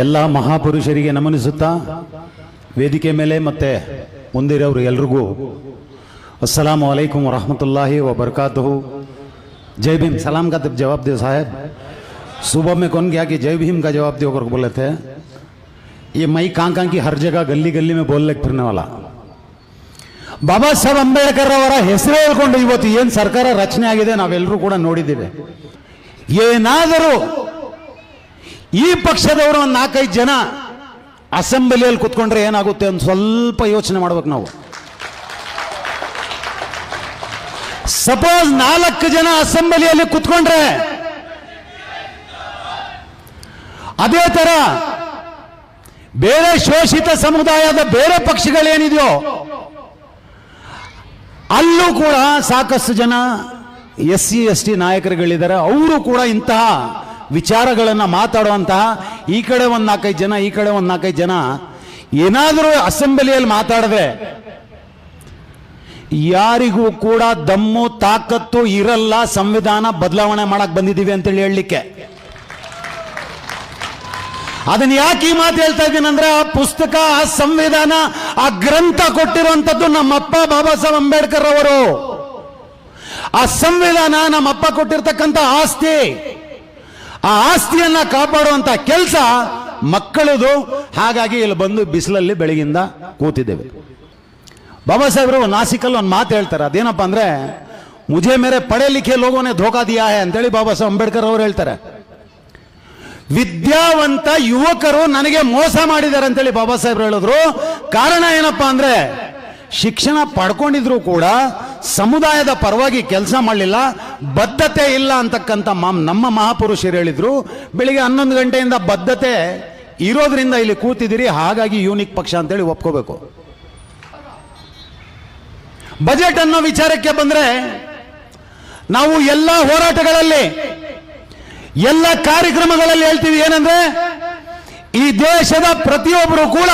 ಎಲ್ಲ ಮಹಾಪುರುಷರಿಗೆ ನಮನಿಸುತ್ತಾ ವೇದಿಕೆ ಮೇಲೆ ಮತ್ತೆ ಮುಂದಿರೋರು ಎಲ್ರಿಗೂ अस्सलाम वालेकुम रहमतुल्लाहि व बरकातहू जय भीम सलाम का तब जवाब दो साहब सुबह में कौन गया कि जय भीम का जवाब दो करके बोले थे ये मई कां कां की हर जगह गली गली में बोलने फिरने वाला ಬಾಬಾ ಸಾಹೇಬ್ ಅಂಬೇಡ್ಕರ್ ಅವರ ಹೆಸರು ಹೇಳ್ಕೊಂಡು ಇವತ್ತು ಏನು ಸರ್ಕಾರ ರಚನೆ ಆಗಿದೆ ನಾವೆಲ್ಲರೂ ಕೂಡ ನೋಡಿದ್ದೇವೆ ಏನಾದರೂ ಈ ಪಕ್ಷದವರು ಒಂದು ನಾಲ್ಕೈದು ಜನ ಅಸೆಂಬ್ಲಿಯಲ್ಲಿ ಕುತ್ಕೊಂಡ್ರೆ ಏನಾಗುತ್ತೆ ಅಂತ ಸ್ವಲ್ಪ ಯೋಚನೆ ಮಾಡ್ಬೇಕು ನಾವು. ಸಪೋಸ್ ನಾಲ್ಕು ಜನ ಅಸೆಂಬ್ಲಿಯಲ್ಲಿ ಕುತ್ಕೊಂಡ್ರೆ ಅದೇ ತರ ಬೇರೆ ಶೋಷಿತ ಸಮುದಾಯದ ಬೇರೆ ಪಕ್ಷಗಳೇನಿದೆಯೋ ಅಲ್ಲೂ ಕೂಡ ಸಾಕಷ್ಟು ಜನ ಎಸ್ ಸಿ ಎಸ್ ಟಿ ನಾಯಕರುಗಳಿದ್ದಾರೆ. ಅವರು ಕೂಡ ಇಂತಹ ವಿಚಾರಗಳನ್ನು ಮಾತಾಡುವಂತಹ ಈ ಕಡೆ ಒಂದು ನಾಲ್ಕೈದು ಜನ, ಈ ಕಡೆ ಒಂದು ನಾಲ್ಕೈದು ಜನ ಏನಾದರೂ ಅಸೆಂಬ್ಲಿಯಲ್ಲಿ ಮಾತಾಡಿದ್ರೆ ಯಾರಿಗೂ ಕೂಡ ದಮ್ಮು, ತಾಕತ್ತು ಇರಲ್ಲ, ಸಂವಿಧಾನ ಬದಲಾವಣೆ ಮಾಡಕ್ ಬಂದಿದ್ದೀವಿ ಅಂತೇಳಿ ಹೇಳಲಿಕ್ಕೆ. ಅದನ್ನ ಯಾಕೆ ಈ ಮಾತು ಹೇಳ್ತಾ ಇದ್ದೀನಿ ಅಂದ್ರೆ ಆ ಪುಸ್ತಕ, ಆ ಸಂವಿಧಾನ, ಆ ಗ್ರಂಥ ಕೊಟ್ಟಿರುವಂತದ್ದು ನಮ್ಮಪ್ಪ ಬಾಬಾ ಸಾಹೇಬ್ ಅಂಬೇಡ್ಕರ್ ಅವರು ಆ ಸಂವಿಧಾನ ನಮ್ಮಪ್ಪ ಕೊಟ್ಟಿರ್ತಕ್ಕಂಥ ಆಸ್ತಿ. ಆ ಆಸ್ತಿಯನ್ನ ಕಾಪಾಡುವಂತ ಕೆಲಸ ಮಕ್ಕಳದು. ಹಾಗಾಗಿ ಇಲ್ಲಿ ಬಂದು ಬಿಸಿಲಲ್ಲಿ ಬೆಳಗಿಂದ ಕೂತಿದ್ದೇವೆ. ಬಾಬಾ ಸಾಹೇಬರು ನಾಸಿಕಲ್ಲಿ ಒಂದು ಮಾತು ಹೇಳ್ತಾರೆ. ಅದೇನಪ್ಪ ಅಂದ್ರೆ, ಮುಜೆ ಮೇರೆ ಪಡೆ ಲಿಖೆ ಲೋಗೋನೆ ಧೋಕಾ ದಿಯಾ ಹೇ ಅಂತೇಳಿ ಬಾಬಾ ಸಾಹೇಬ್ ಅಂಬೇಡ್ಕರ್ ಅವರು ಹೇಳ್ತಾರೆ. ವಿದ್ಯಾವಂತ ಯುವಕರು ನನಗೆ ಮೋಸ ಮಾಡಿದ್ದಾರೆ ಅಂತೇಳಿ ಬಾಬಾ ಸಾಹೇಬ್ರು ಹೇಳಿದ್ರು. ಕಾರಣ ಏನಪ್ಪಾ ಅಂದ್ರೆ, ಶಿಕ್ಷಣ ಪಡ್ಕೊಂಡಿದ್ರು ಕೂಡ ಸಮುದಾಯದ ಪರವಾಗಿ ಕೆಲಸ ಮಾಡಲಿಲ್ಲ, ಬದ್ಧತೆ ಇಲ್ಲ ಅಂತಕ್ಕಂಥ ಮಾಮ್, ನಮ್ಮ ಮಹಾಪುರುಷರು ಹೇಳಿದ್ರು, ಬೆಳಿಗ್ಗೆ ಹನ್ನೊಂದು ಗಂಟೆಯಿಂದ ಬದ್ಧತೆ ಇರೋದ್ರಿಂದ ಇಲ್ಲಿ ಕೂತಿದ್ದೀರಿ, ಹಾಗಾಗಿ ಯೂನಿಕ್ ಪಕ್ಷ ಅಂತೇಳಿ ಒಪ್ಕೋಬೇಕು. ಬಜೆಟ್ ಅನ್ನೋ ವಿಚಾರಕ್ಕೆ ಬಂದ್ರೆ, ನಾವು ಎಲ್ಲ ಹೋರಾಟಗಳಲ್ಲಿ, ಎಲ್ಲ ಕಾರ್ಯಕ್ರಮಗಳಲ್ಲಿ ಹೇಳ್ತೀವಿ ಏನಂದ್ರೆ, ಈ ದೇಶದ ಪ್ರತಿಯೊಬ್ಬರು ಕೂಡ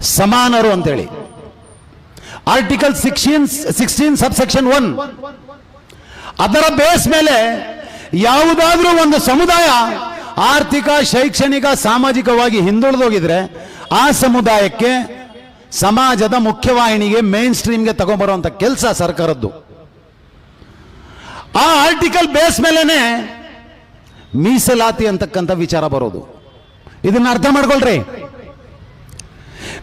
ಸಮಾನರು ಅಂತೇಳಿ. Article sixteen sixteen subsection one ಅದರ ಬೇಸ್ ಮೇಲೆ ಯಾವುದಾದ್ರೂ ಒಂದು ಸಮುದಾಯ ಆರ್ಥಿಕ, ಶೈಕ್ಷಣಿಕ, ಸಾಮಾಜಿಕವಾಗಿ ಹಿಂದುಳಿದೋಗಿದ್ರೆ ಆ ಸಮುದಾಯಕ್ಕೆ ಸಮಾಜದ ಮುಖ್ಯವಾಹಿನಿಗೆ ಮೇನ್ ಸ್ಟ್ರೀಮ್ಗೆ ತಗೊಂಡ್ಬರುವಂತ ಕೆಲಸ ಸರ್ಕಾರದ್ದು. ಆ ಆರ್ಟಿಕಲ್ ಬೇಸ್ ಮೇಲೆನೆ ಮೀಸಲಾತಿ ಅಂತಕ್ಕಂಥ ವಿಚಾರ ಬರೋದು. ಇದನ್ನ ಅರ್ಥ ಮಾಡ್ಕೊಳ್ರಿ.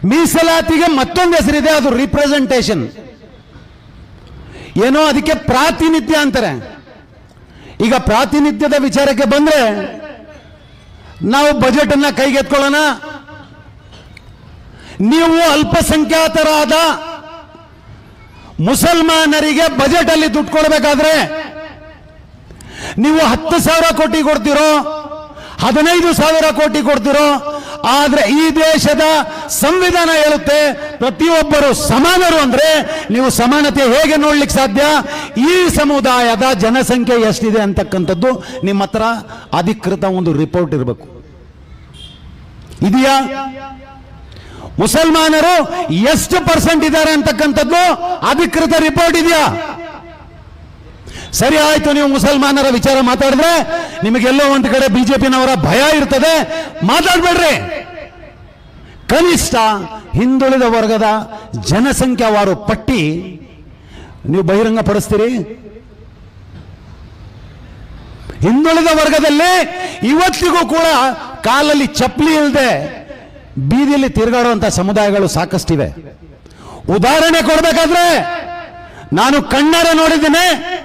ಮೀಸಲಾತಿಗೆ ಮತ್ತೊಂದು ಹೆಸರಿದೆ, ಅದು ರಿಪ್ರೆಸೆಂಟೇಷನ್ ಏನೋ ಅದಕ್ಕೆ ಪ್ರಾತಿನಿಧ್ಯ ಅಂತಾರೆ. ಈಗ ಪ್ರಾತಿನಿಧ್ಯದ ವಿಚಾರಕ್ಕೆ ಬಂದ್ರೆ, ನಾವು ಬಜೆಟ್ ಅನ್ನ ಕೈಗೆತ್ಕೊಳ್ಳೋಣ. ನೀವು ಅಲ್ಪಸಂಖ್ಯಾತರಾದ ಮುಸಲ್ಮಾನರಿಗೆ ಬಜೆಟ್ ಅಲ್ಲಿ ದುಡ್ಡು ಕೊಡಬೇಕಾದ್ರೆ, ನೀವು ಹತ್ತು ಸಾವಿರ ಕೋಟಿ ಕೊಡ್ತಿರೋ, ಹದಿನೈದು ಸಾವಿರ ಕೋಟಿ ಕೊಡ್ತಿರೋ ಆದ್ರೆ ಈ ದೇಶದ ಸಂವಿಧಾನ ಹೇಳುತ್ತೆ, ಪ್ರತಿಯೊಬ್ಬರು ಸಮಾನರು ಅಂದ್ರೆ ನೀವು ಸಮಾನತೆ ಹೇಗೆ ನೋಡ್ಲಿಕ್ಕೆ ಸಾಧ್ಯ? ಈ ಸಮುದಾಯದ ಜನಸಂಖ್ಯೆ ಎಷ್ಟಿದೆ ಅಂತಕ್ಕಂಥದ್ದು ನಿಮ್ಮ ಹತ್ರ ಅಧಿಕೃತ ಒಂದು ರಿಪೋರ್ಟ್ ಇರಬೇಕು. ಇದೆಯಾ? ಮುಸಲ್ಮಾನರು ಎಷ್ಟು ಪರ್ಸೆಂಟ್ ಇದ್ದಾರೆ ಅಂತಕ್ಕಂಥದ್ದು ಅಧಿಕೃತ ರಿಪೋರ್ಟ್ ಇದೆಯಾ? ಸರಿ ಆಯ್ತು, ನೀವು ಮುಸಲ್ಮಾನರ ವಿಚಾರ ಮಾತಾಡಿದ್ರೆ ನಿಮಗೆಲ್ಲೋ ಒಂದು ಕಡೆ ಬಿಜೆಪಿನವರ ಭಯ ಇರ್ತದೆ. ಮಾತಾಡ್ಬೇಡ್ರಿ. ಕನಿಷ್ಠ ಹಿಂದುಳಿದ ವರ್ಗದ ಜನಸಂಖ್ಯಾವಾರು ಪಟ್ಟಿ ನೀವು ಬಹಿರಂಗ ಪಡಿಸ್ತೀರಿ? ಹಿಂದುಳಿದ ವರ್ಗದಲ್ಲಿ ಇವತ್ತಿಗೂ ಕೂಡ ಕಾಲಲ್ಲಿ ಚಪ್ಪಲಿ ಇಲ್ಲದೆ ಬೀದಿಯಲ್ಲಿ ತಿರುಗಾಡುವಂತ ಸಮುದಾಯಗಳು ಸಾಕಷ್ಟಿವೆ. ಉದಾಹರಣೆ ಕೊಡಬೇಕಾದ್ರೆ, ನಾನು ಕಣ್ಣಾರೆ ನೋಡಿದ್ದೇನೆ.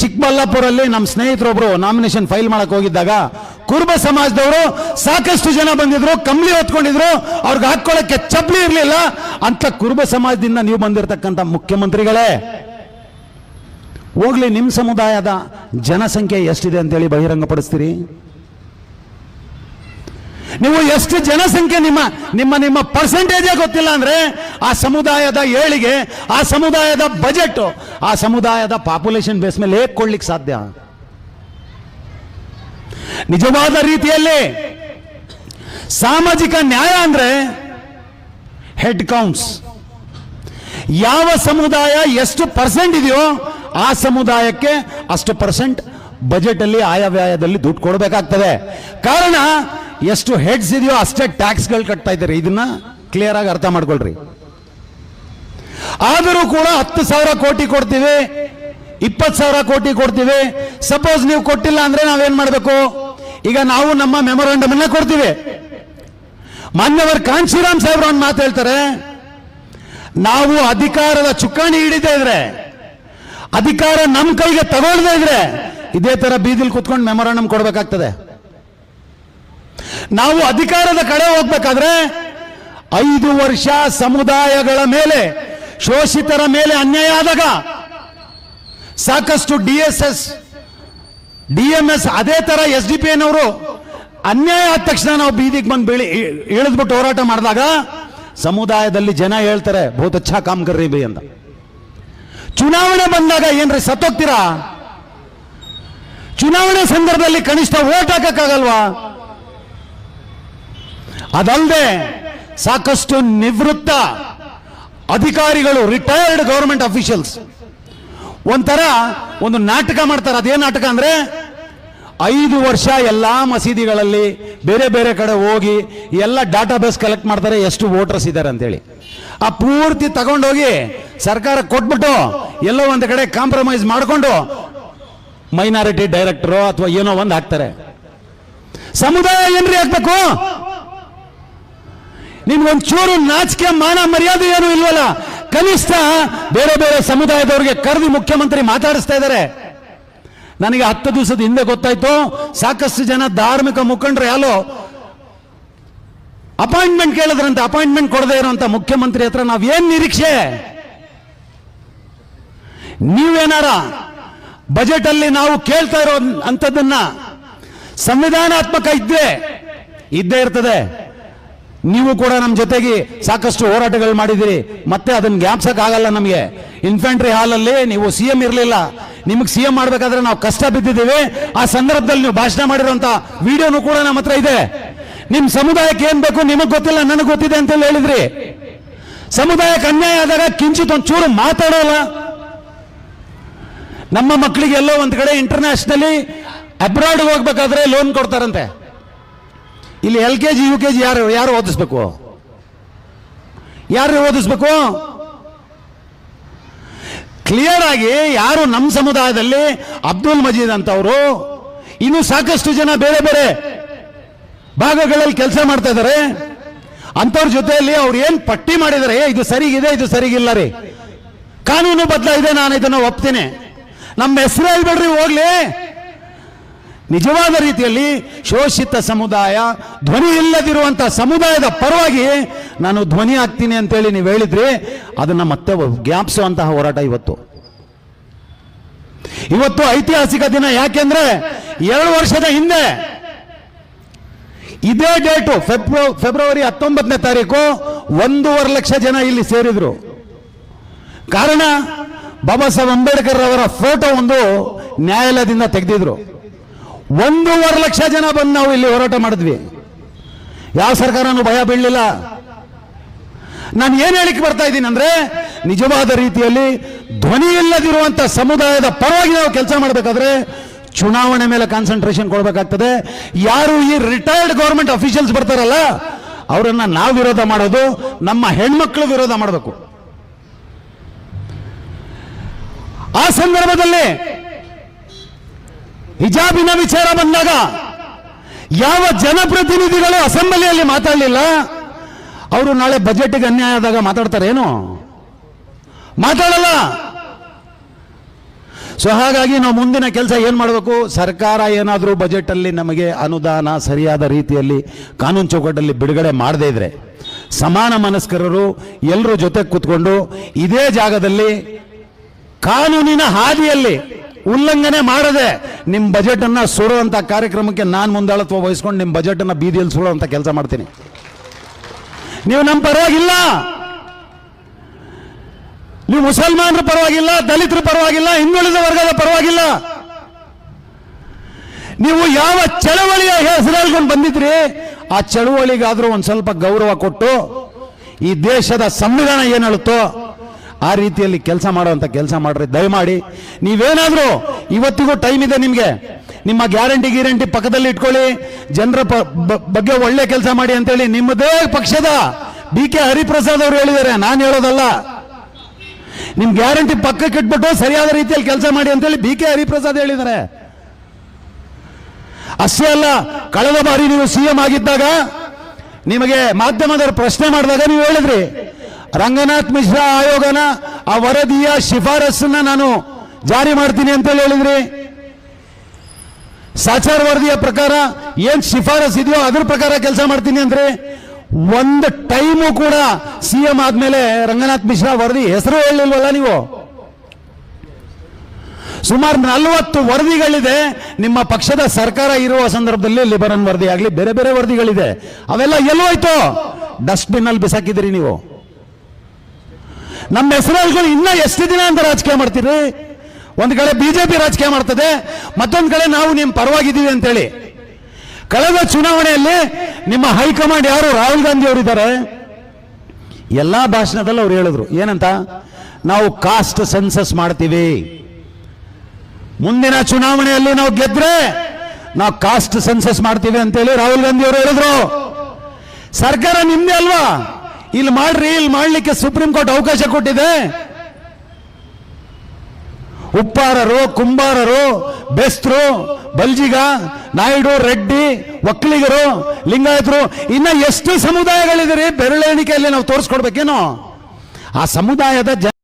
ಚಿಕ್ಕಬಳ್ಳಾಪುರಲ್ಲಿ ನಮ್ಮ ಸ್ನೇಹಿತರೊಬ್ರು ನಾಮಿನೇಷನ್ ಫೈಲ್ ಮಾಡಕ್ ಹೋಗಿದ್ದಾಗ ಕುರುಬ ಸಮಾಜದವರು ಸಾಕಷ್ಟು ಜನ ಬಂದಿದ್ರು ಕಂಬಳಿ ಹೊತ್ಕೊಂಡಿದ್ರು, ಅವ್ರಿಗೆ ಹಾಕೊಳ್ಳಕ್ಕೆ ಚಪ್ಪಲಿ ಇರಲಿಲ್ಲ ಅಂತ ಕುರುಬ ಸಮಾಜದಿಂದ ನೀವು ಬಂದಿರತಕ್ಕಂಥ ಮುಖ್ಯಮಂತ್ರಿಗಳೇ. ಹೋಗ್ಲಿ ನಿಮ್ಮ ಸಮುದಾಯದ ಜನಸಂಖ್ಯೆ ಎಷ್ಟಿದೆ ಅಂತೇಳಿ ಬಹಿರಂಗಪಡಿಸ್ತೀರಿ? ನೀವು ಎಷ್ಟು ಜನಸಂಖ್ಯೆ ನಿಮ್ಮ ನಿಮ್ಮ ನಿಮ್ಮ ಪರ್ಸೆಂಟೇಜೇ ಗೊತ್ತಿಲ್ಲ ಅಂದ್ರೆ ಆ ಸಮುದಾಯದ ಏಳಿಗೆ, ಆ ಸಮುದಾಯದ ಬಜೆಟ್ ಆ ಸಮುದಾಯದ ಪಾಪ್ಯುಲೇಷನ್ ಬೇಸ್ ಮೇಲೆ ಹೇಗೆ ಕೊಡ್ಲಿಕ್ಕೆ ಸಾಧ್ಯ. ನಿಜವಾದ ರೀತಿಯಲ್ಲಿ ಸಾಮಾಜಿಕ ನ್ಯಾಯ ಅಂದ್ರೆ ಹೆಡ್ ಕೌಂಟ್ಸ್ ಯಾವ ಸಮುದಾಯ ಎಷ್ಟು ಪರ್ಸೆಂಟ್ ಇದೆಯೋ ಆ ಸಮುದಾಯಕ್ಕೆ ಅಷ್ಟು ಪರ್ಸೆಂಟ್ ಬಜೆಟ್ ಅಲ್ಲಿ ಆಯವ್ಯಯದಲ್ಲಿ ದುಡ್ಡು ಕೊಡಬೇಕಾಗ್ತದೆ. ಕಾರಣ ಎಷ್ಟು ಹೆಡ್ಸ್ ಇದೆಯೋ ಅಷ್ಟೇ ಟ್ಯಾಕ್ಸ್ಗಳು ಕಟ್ತಾ ಇದ್ದಾರೆ. ಇದನ್ನ ಕ್ಲಿಯರ್ ಆಗಿ ಅರ್ಥ ಮಾಡ್ಕೊಳ್ರಿ. ಆದರೂ ಕೂಡ ಹತ್ತು ಸಾವಿರ ಕೋಟಿ ಕೊಡ್ತೀವಿ, ಇಪ್ಪತ್ತು ಸಾವಿರ ಕೋಟಿ ಕೊಡ್ತೀವಿ. ಸಪೋಸ್ ನೀವು ಕೊಟ್ಟಿಲ್ಲ ಅಂದ್ರೆ ನಾವೇನ್ ಮಾಡಬೇಕು? ಈಗ ನಾವು ನಮ್ಮ ಮೆಮೊರಾಂಡಮ್ ಅನ್ನ ಕೊಡ್ತೀವಿ. ಮಾನ್ಯವರ್ ಕಾಂಶಿರಾಮ್ ಸಾಹೇಬ್ರು ಒಂದು ಮಾತು ಹೇಳ್ತಾರೆ. ನಾವು ಅಧಿಕಾರದ ಚುಕ್ಕಾಣಿ ಹಿಡಿದೇ ಇದ್ರೆ, ಅಧಿಕಾರ ನಮ್ಮ ಕೈಗೆ ತಗೊಳ್ದೇ ಇದ್ರೆ, ಇದೇ ತರ ಬೀದಿಲ್ ಕುತ್ಕೊಂಡು ಮೆಮೊರಾಂಡಮ್ ಕೊಡ್ಬೇಕಾಗ್ತದೆ. ನಾವು ಅಧಿಕಾರದ ಕಡೆ ಹೋಗ್ಬೇಕಾದ್ರೆ ಐದು ವರ್ಷ ಸಮುದಾಯಗಳ ಮೇಲೆ, ಶೋಷಿತರ ಮೇಲೆ ಅನ್ಯಾಯ ಆದಾಗ ಸಾಕಷ್ಟು D S S, D M S, ಅದೇ ತರ ಎಸ್ ಡಿ ಪಿ ಎನವರು ಅನ್ಯಾಯ ಆದ ತಕ್ಷಣ ನಾವು ಬೀದಿಗೆ ಬಂದು ಬೀಳಿ ಇಳಿದ್ಬಿಟ್ಟು ಹೋರಾಟ ಮಾಡಿದಾಗ ಸಮುದಾಯದಲ್ಲಿ ಜನ ಹೇಳ್ತಾರೆ, ಬಹುತ್ ಅಚ್ಚಾ ಕಾಮ್ ಬೈ ಅಂತ. ಚುನಾವಣೆ ಬಂದಾಗ ಏನ್ರಿ ಸತ್ತೋಗ್ತೀರಾ? ಚುನಾವಣೆ ಸಂದರ್ಭದಲ್ಲಿ ಕನಿಷ್ಠ ಓಟ್ ಹಾಕಕ್ಕಾಗಲ್ವಾ? ಅದಲ್ಲದೆ ಸಾಕಷ್ಟು ನಿವೃತ್ತ ಅಧಿಕಾರಿಗಳು ರಿಟೈರ್ಡ್ ಗೌರ್ಮೆಂಟ್ ಅಫಿಷಿಯಲ್ಸ್ ಒಂಥರ ಒಂದು ನಾಟಕ ಮಾಡ್ತಾರೆ. ಅದೇ ನಾಟಕ ಅಂದ್ರೆ ಐದು ವರ್ಷ ಎಲ್ಲಾ ಮಸೀದಿಗಳಲ್ಲಿ ಬೇರೆ ಬೇರೆ ಕಡೆ ಹೋಗಿ ಎಲ್ಲ ಡಾಟಾಬೇಸ್ ಕಲೆಕ್ಟ್ ಮಾಡ್ತಾರೆ, ಎಷ್ಟು ವೋಟರ್ಸ್ ಇದ್ದಾರೆ ಅಂತೇಳಿ. ಆ ಪೂರ್ತಿ ತಗೊಂಡೋಗಿ ಸರ್ಕಾರ ಕೊಟ್ಬಿಟ್ಟು ಎಲ್ಲೋ ಒಂದು ಕಡೆ ಕಾಂಪ್ರಮೈಸ್ ಮಾಡಿಕೊಂಡು ಮೈನಾರಿಟಿ ಡೈರೆಕ್ಟರು ಅಥವಾ ಏನೋ ಒಂದು ಹಾಕ್ತಾರೆ. ಸಮುದಾಯ ಏನ್ರಿ ಹಾಕ್ಬೇಕು ನಿಮ್ಗೊಂದ್ ಚೂರು ನಾಚಿಕೆ, ಮಾನ, ಮರ್ಯಾದೆ ಏನು ಇಲ್ವಲ್ಲ? ಕನಿಷ್ಠ ಬೇರೆ ಬೇರೆ ಸಮುದಾಯದವರಿಗೆ ಕರೆದು ಮುಖ್ಯಮಂತ್ರಿ ಮಾತಾಡಿಸ್ತಾ ಇದ್ದಾರೆ. ನನಗೆ ಹತ್ತು ದಿವಸದ ಹಿಂದೆ ಗೊತ್ತಾಯ್ತು, ಸಾಕಷ್ಟು ಜನ ಧಾರ್ಮಿಕ ಮುಖಂಡರು ಯಾಲೋ ಅಪಾಯಿಂಟ್ಮೆಂಟ್ ಕೇಳಿದ್ರಂತೆ, ಅಪಾಯಿಂಟ್ಮೆಂಟ್ ಕೊಡದೇ ಇರುವಂತ ಮುಖ್ಯಮಂತ್ರಿ ಹತ್ರ ನಾವೇನ್ ನಿರೀಕ್ಷೆ? ನೀವೇನಾರ ಬಜೆಟ್ ಅಲ್ಲಿ ನಾವು ಕೇಳ್ತಾ ಇರೋ ಅಂತದನ್ನ ಸಂವಿಧಾನಾತ್ಮಕ ಇದ್ದೇ ಇದ್ದೇ ಇರ್ತದೆ. ನೀವು ಕೂಡ ನಮ್ಮ ಜೊತೆಗೆ ಸಾಕಷ್ಟು ಹೋರಾಟಗಳು ಮಾಡಿದಿರಿ ಮತ್ತೆ ಅದನ್ನ ಜ್ಞಾಪಿಸೋಕ್ಕಾಗಲ್ಲ ಆಗಲ್ಲ ನಮಗೆ. ಇನ್ಫ್ಯಾಂಟ್ರಿ ಹಾಲಲ್ಲಿ ನೀವು ಸಿ ಎಂ ಇರಲಿಲ್ಲ. ನಿಮಗೆ ಸಿ ಎಂ ಮಾಡಬೇಕಾದ್ರೆ ನಾವು ಕಷ್ಟ ಬಿದ್ದಿದ್ದೀವಿ. ಆ ಸಂದರ್ಭದಲ್ಲಿ ನೀವು ಭಾಷಣ ಮಾಡಿರುವಂತ ವಿಡಿಯೋನು ಕೂಡ ನಮ್ಮ ಹತ್ರ ಇದೆ. ನಿಮ್ಮ ಸಮುದಾಯಕ್ಕೆ ಏನು ಬೇಕು ನಿಮಗೆ ಗೊತ್ತಿಲ್ಲ, ನನಗೆ ಗೊತ್ತಿದೆ ಅಂತ ಹೇಳಿ ಹೇಳಿದ್ರಿ. ಸಮುದಾಯಕ್ಕೆ ಅನ್ಯಾಯ ಆದಾಗ ಕಿಂಚಿತ್ ಒಂಚೂರು ಮಾತಾಡೋಲ್ಲ. ನಮ್ಮ ಮಕ್ಕಳಿಗೆ ಎಲ್ಲೋ ಒಂದ್ ಕಡೆ ಇಂಟರ್ನ್ಯಾಷನಲಿ ಅಬ್ರಾಡ್ ಹೋಗ್ಬೇಕಾದ್ರೆ ಲೋನ್ ಕೊಡ್ತಾರಂತೆ. ಇಲ್ಲಿ L K G U K G ಯಾರು ಯಾರು ಓದಿಸ್ಬೇಕು? ಯಾರು ಓದಿಸ್ಬೇಕು? ಕ್ಲಿಯರ್ ಆಗಿ ಯಾರು ನಮ್ಮ ಸಮುದಾಯದಲ್ಲಿ ಅಬ್ದುಲ್ ಮಜೀದ್ ಅಂತವರು? ಇನ್ನು ಸಾಕಷ್ಟು ಜನ ಬೇರೆ ಬೇರೆ ಭಾಗಗಳಲ್ಲಿ ಕೆಲಸ ಮಾಡ್ತಾ ಇದ್ದಾರೆ ಅಂಥವ್ರ ಜೊತೆಯಲ್ಲಿ ಅವ್ರು ಏನ್ ಪಟ್ಟಿ ಮಾಡಿದ್ದಾರೆ "ಏ, ಇದು ಸರಿಗಿದೆ ಇದು ಸರಿಗಿಲ್ಲ ರೀ. ಕಾನೂನು ಬದಲಾಗಿದೆ ನಾನು ಇದನ್ನು ಒಪ್ತೀನಿ. ನಮ್ಮ ಹೆಸರು ಹೇಳ್ಬೇಡ್ರಿ ಹೋಗ್ಲಿ. ನಿಜವಾದ ರೀತಿಯಲ್ಲಿ ಶೋಷಿತ ಸಮುದಾಯ, ಧ್ವನಿ ಇಲ್ಲದಿರುವಂಥ ಸಮುದಾಯದ ಪರವಾಗಿ ನಾನು ಧ್ವನಿ ಆಗ್ತೀನಿ ಅಂತೇಳಿ ನೀವು ಹೇಳಿದ್ರಿ ಅದನ್ನ ಮತ್ತೆ ಜ್ಞಾಪಿಸುವಂತಹ ಹೋರಾಟ ಇವತ್ತು. ಇವತ್ತು ಐತಿಹಾಸಿಕ ದಿನ ಯಾಕೆಂದ್ರೆ ಎರಡು ವರ್ಷದ ಹಿಂದೆ ಇದೇ ಡೇಟು ಫೆಬ್ರವ ಫೆಬ್ರವರಿ ಹತ್ತೊಂಬತ್ತನೇ ತಾರೀಕು ಒಂದೂವರೆ ಲಕ್ಷ ಜನ ಇಲ್ಲಿ ಸೇರಿದ್ರು. ಕಾರಣ, ಬಾಬಾ ಸಾಹೇಬ್ ಅಂಬೇಡ್ಕರ್ ಅವರ ಫೋಟೋ ಒಂದು ನ್ಯಾಯಾಲಯದಿಂದ ತೆಗೆದಿದ್ರು. ಒಂದೂವರೆ ಲಕ್ಷ ಜನ ಬಂದು ನಾವು ಇಲ್ಲಿ ಹೋರಾಟ ಮಾಡಿದ್ವಿ. ಯಾವ ಸರ್ಕಾರನೂ ಭಯ ಬೀಳಲಿಲ್ಲ. ನಾನು ಏನು ಹೇಳಿಕ್ಕೆ ಬರ್ತಾ ಇದ್ದೀನಿ ಅಂದ್ರೆ, ನಿಜವಾದ ರೀತಿಯಲ್ಲಿ ಧ್ವನಿ ಇಲ್ಲದಿರುವಂತ ಸಮುದಾಯದ ಪರವಾಗಿ ನಾವು ಕೆಲಸ ಮಾಡಬೇಕಾದ್ರೆ ಚುನಾವಣೆ ಮೇಲೆ ಕಾನ್ಸಂಟ್ರೇಷನ್ ಕೊಡಬೇಕಾಗ್ತದೆ. ಯಾರು ಈ ರಿಟೈರ್ಡ್ ಗೌರ್ಮೆಂಟ್ ಅಫಿಷಿಯಲ್ಸ್ ಬರ್ತಾರಲ್ಲ, ಅವರನ್ನು ನಾವು ವಿರೋಧ ಮಾಡೋದು, ನಮ್ಮ ಹೆಣ್ಮಕ್ಳು ವಿರೋಧ ಮಾಡಬೇಕು. ಆ ಸಂದರ್ಭದಲ್ಲಿ ಹಿಜಾಬಿನ ವಿಚಾರ ಬಂದಾಗ ಯಾವ ಜನಪ್ರತಿನಿಧಿಗಳು ಅಸೆಂಬ್ಲಿಯಲ್ಲಿ ಮಾತಾಡಲಿಲ್ಲ? ಅವರು ನಾಳೆ ಬಜೆಟ್ಗೆ ಅನ್ಯಾಯ ಆದಾಗ ಮಾತಾಡ್ತಾರೇನು ಮಾತಾಡಲ್ಲ. ಸೊ ಹಾಗಾಗಿ ನಾವು ಮುಂದಿನ ಕೆಲಸ ಏನು ಮಾಡಬೇಕು? ಸರ್ಕಾರ ಏನಾದರೂ ಬಜೆಟಲ್ಲಿ ನಮಗೆ ಅನುದಾನ ಸರಿಯಾದ ರೀತಿಯಲ್ಲಿ ಕಾನೂನು ಚೌಕಟ್ಟಲ್ಲಿ ಬಿಡುಗಡೆ ಮಾಡದೇ ಇದ್ರೆ ಸಮಾನ ಮನಸ್ಕರರು ಎಲ್ಲರೂ ಜೊತೆ ಕೂತ್ಕೊಂಡು ಇದೇ ಜಾಗದಲ್ಲಿ ಕಾನೂನಿನ ಹಾದಿಯಲ್ಲಿ ಉಲ್ಲಂಘನೆ ಮಾಡದೆ ನಿಮ್ಮ ಬಜೆಟ್ ಅನ್ನ ಸುಡುವಂತ ಕಾರ್ಯಕ್ರಮಕ್ಕೆ ನಾನು ಮುಂದಾಳತ್ವ ವಹಿಸ್ಕೊಂಡು ನಿಮ್ಮ ಬಜೆಟ್ ಅನ್ನ ಬೀದಿಯಲ್ಲಿ ಸುಡುವಂತ ಕೆಲಸ ಮಾಡ್ತೀನಿ. ನೀವು ನಮ್ಮ ಪರವಾಗಿಲ್ಲ. ನೀವು ಮುಸಲ್ಮಾನರ ಪರವಾಗಿಲ್ಲ, ದಲಿತರ ಪರವಾಗಿಲ್ಲ, ಹಿಂದುಳಿದ ವರ್ಗದ ಪರವಾಗಿಲ್ಲ. ನೀವು ಯಾವ ಚಳವಳಿಯ ಹೆಸರಲ್ಕೊಂಡು ಬಂದಿದ್ರಿ, ಆ ಚಳವಳಿಗಾದ್ರೂ ಒಂದು ಸ್ವಲ್ಪ ಗೌರವ ಕೊಟ್ಟು ಈ ದೇಶದ ಸಂವಿಧಾನ ಏನ್ ಆ ರೀತಿಯಲ್ಲಿ ಕೆಲಸ ಮಾಡುವಂಥ ಕೆಲಸ ಮಾಡ್ರಿ. ದಯಮಾಡಿ, ನೀವೇನಾದರೂ ಇವತ್ತಿಗೂ ಟೈಮ್ ಇದೆ ನಿಮಗೆ. ನಿಮ್ಮ ಗ್ಯಾರಂಟಿ ಗ್ಯಾರಂಟಿ ಪಕ್ಕದಲ್ಲಿ ಇಟ್ಕೊಳ್ಳಿ. ಜನರ ಬಗ್ಗೆ ಒಳ್ಳೆ ಕೆಲಸ ಮಾಡಿ ಅಂತೇಳಿ ನಿಮ್ಮದೇ ಪಕ್ಷದ ಬಿ ಕೆ ಹರಿಪ್ರಸಾದ್ ಅವರು ಹೇಳಿದ್ದಾರೆ. ನಾನು ಹೇಳೋದಲ್ಲ. ನಿಮ್ಮ ಗ್ಯಾರಂಟಿ ಪಕ್ಕಕ್ಕೆ ಇಟ್ಬಿಟ್ಟು ಸರಿಯಾದ ರೀತಿಯಲ್ಲಿ ಕೆಲಸ ಮಾಡಿ ಅಂತೇಳಿ ಬಿ ಕೆ ಹರಿಪ್ರಸಾದ್ ಹೇಳಿದ್ದಾರೆ. ಅಷ್ಟೇ ಅಲ್ಲ, ಕಳೆದ ಬಾರಿ ನೀವು ಸಿಎಂ ಆಗಿದ್ದಾಗ ನಿಮಗೆ ಮಾಧ್ಯಮದವರು ಪ್ರಶ್ನೆ ಮಾಡಿದಾಗ ನೀವು ಹೇಳಿದ್ರಿ. ರಂಗನಾಥ್ ಮಿಶ್ರಾ ಆಯೋಗನ ಆ ವರದಿಯ ಶಿಫಾರಸನ್ನ ನಾನು ಜಾರಿ ಮಾಡ್ತೀನಿ ಅಂತೇಳಿ ಹೇಳಿದ್ರಿ. ಸಾಚಾರ್ ವರದಿಯ ಪ್ರಕಾರ ಏನ್ ಶಿಫಾರಸ್ ಇದೆಯೋ ಅದ್ರ ಪ್ರಕಾರ ಕೆಲಸ ಮಾಡ್ತೀನಿ ಅಂದ್ರೆ ಒಂದು ಟೈಮು ಕೂಡ ಸಿಎಂ ಆದ್ಮೇಲೆ ರಂಗನಾಥ್ ಮಿಶ್ರಾ ವರದಿ ಹೆಸರು ಹೇಳಿಲ್ವಲ್ಲ ನೀವು? ಸುಮಾರು ನಲವತ್ತು ವರದಿಗಳಿದೆ. ನಿಮ್ಮ ಪಕ್ಷದ ಸರ್ಕಾರ ಇರುವ ಸಂದರ್ಭದಲ್ಲಿ ಲಿಬರನ್ ವರದಿ ಆಗಲಿ, ಬೇರೆ ಬೇರೆ ವರದಿಗಳಿದೆ. ಅವೆಲ್ಲ ಎಲ್ಲೋಯ್ತು? ಡಸ್ಟ್ಬಿನ್ ಅಲ್ಲಿ ಬಿಸಾಕಿದ್ರಿ ನೀವು. ನಮ್ಮ ಹೆಸರುಗಳು ಇನ್ನ ಎಷ್ಟು ದಿನ ಅಂತ ರಾಜಕೀಯ ಮಾಡ್ತೀರಿ? ಒಂದು ಕಡೆ ಬಿಜೆಪಿ ರಾಜಕೀಯ ಮಾಡ್ತದೆ, ಮತ್ತೊಂದು ಕಡೆ ನಾವು ನಿಮ್ಮ ಪರವಾಗಿದ್ದೀವಿ ಅಂತೇಳಿ. ಕಳೆದ ಚುನಾವಣೆಯಲ್ಲಿ ನಿಮ್ಮ ಹೈಕಮಾಂಡ್ ಯಾರು? ರಾಹುಲ್ ಗಾಂಧಿ ಅವರು ಇದ್ದಾರೆ ಎಲ್ಲಾ ಭಾಷಣದಲ್ಲಿ ಅವ್ರು ಹೇಳಿದ್ರು, ಏನಂತ? ನಾವು ಕಾಸ್ಟ್ ಸೆನ್ಸಸ್ ಮಾಡ್ತೀವಿ. ಮುಂದಿನ ಚುನಾವಣೆಯಲ್ಲಿ ನಾವು ಗೆದ್ರೆ ನಾವು ಕಾಸ್ಟ್ ಸೆನ್ಸಸ್ ಮಾಡ್ತೀವಿ ಅಂತೇಳಿ ರಾಹುಲ್ ಗಾಂಧಿ ಅವರು ಹೇಳಿದ್ರು. ಸರ್ಕಾರ ನಿಮ್ದೇ ಅಲ್ವಾ? ಇಲ್ಲಿ ಮಾಡ್ರಿ, ಇಲ್ಲಿ ಮಾಡ್ಲಿಕ್ಕೆ ಸುಪ್ರೀಂ ಕೋರ್ಟ್ ಅವಕಾಶ ಕೊಟ್ಟಿದೆ. ಉಪ್ಪಾರರು, ಕುಂಬಾರರು, ಬೆಸ್ತ್ರು, ಬಲ್ಜಿಗ, ನಾಯ್ಡು, ರೆಡ್ಡಿ, ಒಕ್ಕಲಿಗರು, ಲಿಂಗಾಯತರು, ಇನ್ನ ಎಷ್ಟು ಸಮುದಾಯಗಳಿದೆ ರೀ ಬೆರಳೆಣಿಕೆಯಲ್ಲಿ ನಾವು ತೋರಿಸ್ಕೊಡ್ಬೇಕೇನೋ? ಆ ಸಮುದಾಯದ ಜನ